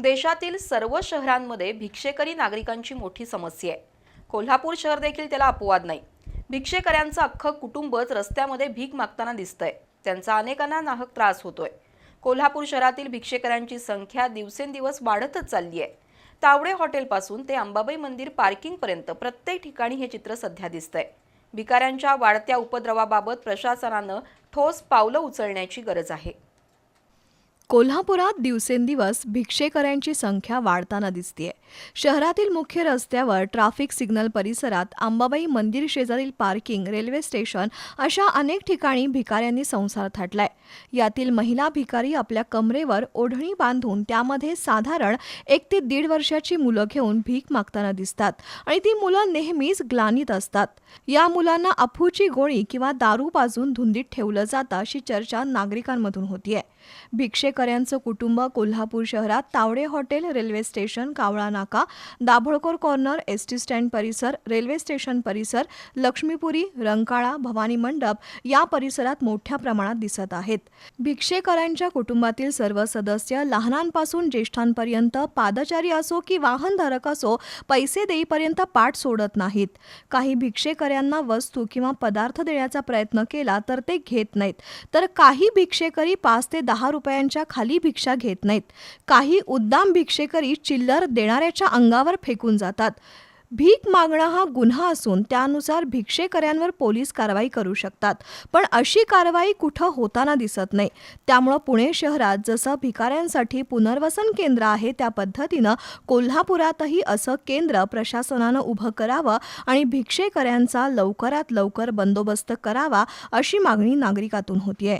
देशातील सर्व शहरांमध्ये भिक्षेकरी नागरिकांची मोठी समस्या आहे. कोल्हापूर शहर देखील त्याला अपवाद नाही. भिक्षेकऱ्यांचं अख्खं कुटुंबच रस्त्यामध्ये भीक मागताना दिसतंय. त्यांचा अनेकांना नाहक त्रास होतोय. कोल्हापूर शहरातील भिक्षेकऱ्यांची संख्या दिवसेंदिवस वाढतच चालली आहे. तावडे हॉटेलपासून ते अंबाबाई मंदिर पार्किंगपर्यंत प्रत्येक ठिकाणी हे चित्र सध्या दिसतंय. भिकाऱ्यांच्या वाढत्या उपद्रवाबाबत प्रशासनानं ठोस पावलं उचलण्याची गरज आहे. कोल्हापुरात दिवसेंदिवस भिक्षेकऱ्यांची संख्या वाढताना दिसतीये. शहरातील मुख्य रस्त्यावर ट्राफिक सिग्नल परिसरात अंबाबाई मंदिर शेजारील पार्किंग रेल्वे स्टेशन अशा अनेक ठिकाणी भिकाऱ्यांनी संसार थाटलाय. यातील महिला भिकारी आपल्या कमरेवर ओढणी बांधून त्यामध्ये साधारण एक ते दीड वर्षाची मुलं घेऊन भीक मागताना दिसतात आणि ती मुलं नेहमीच ग्लानीत असतात. या मुलांना अफूची गोळी किंवा दारू पाजून धुंदीत ठेवलं जातं अशी चर्चा नागरिकांमधून होतीये. भिक्षेकऱ्यांचं कुटुंब कोल्हापूर शहरात Tawde hotel railway station Kawala Naka Dabholkar corner S T stand परिसर रेल्वे स्टेशन परिसर लक्ष्मीपुरी रंकाळा भवानी मंडप या परिसरात मोठ्या प्रमाणात दिसत आहेत. भिक्षेकरांच्या कुटुंबातील सर्व सदस्य लहानांपासून ज्येष्ठांपर्यंत पादचारी असो की वाहनधारक असो पैसे देईपर्यंत पाठ सोडत नाहीत. काही भिक्षेकऱ्यांना वस्तू किंवा पदार्थ देण्याचा प्रयत्न केला तर ते घेत नाहीत. तर काही भिक्षेकरी पाच ते दहा दहा रुपयांच्या खाली भिक्षा घेत नाहीत. काही उद्दाम भिक्षेकरी चिल्लर देणाऱ्याच्या अंगावर फेकून जातात. भीक मागणं हा गुन्हा असून त्यानुसार भिक्षेकऱ्यांवर पोलीस कारवाई करू शकतात. पण अशी कारवाई कुठं होताना दिसत नाही. त्यामुळं पुणे शहरात जसं भिकाऱ्यांसाठी पुनर्वसन केंद्र आहे त्या पद्धतीनं कोल्हापुरातही असं केंद्र प्रशासनानं उभं करावं आणि भिक्षेकऱ्यांचा लवकरात लवकर बंदोबस्त करावा अशी मागणी नागरिकातून होतीये.